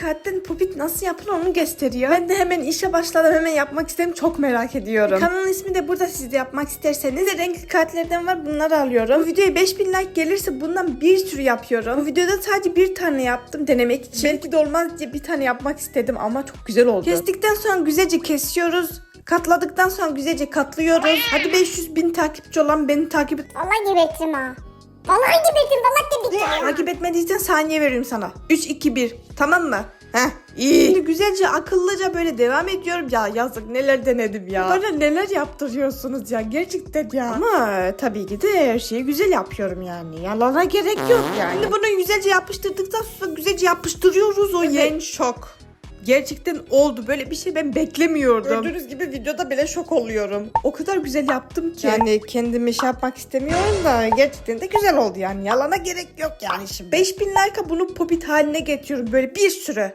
kağıttan popit nasıl yapılır onu gösteriyor. Ben de hemen işe başladım hemen yapmak istedim çok merak ediyorum. Kanalın ismi de burada siz de yapmak isterseniz. De renkli kağıtlardan var bunları alıyorum. Bu videoya 5000 like gelirse bundan bir sürü yapıyorum. Bu videoda sadece bir tane yaptım denemek için. Belki de olmaz diye bir tane yapmak istedim ama çok güzel oldu. Kestikten sonra güzelce kesiyoruz. Katladıktan sonra güzelce katlıyoruz. Hadi 500 bin takipçi olan beni takip et. Vallahi gebertirim ha. Vallahi gebertirim. Vallahi. Takip etmediysen saniye veririm sana. 3, 2, 1. Tamam mı? Heh iyi. Şimdi güzelce akıllıca böyle devam ediyorum. Ya yazık neler denedim ya. Bana neler yaptırıyorsunuz ya gerçekten ya. Ama tabii ki de her şeyi güzel yapıyorum yani. Yalana gerek yok yani. Şimdi bunu güzelce yapıştırdıktan sonra güzelce yapıştırıyoruz o yen şok. Gerçekten oldu. Böyle bir şey ben beklemiyordum. Gördüğünüz gibi videoda bile şok oluyorum. O kadar güzel yaptım ki. Yani kendimi şey yapmak istemiyorum da gerçekten de güzel oldu yani. Yalana gerek yok yani şimdi. 5000 like'a bunu popit haline getiriyorum böyle bir sürü.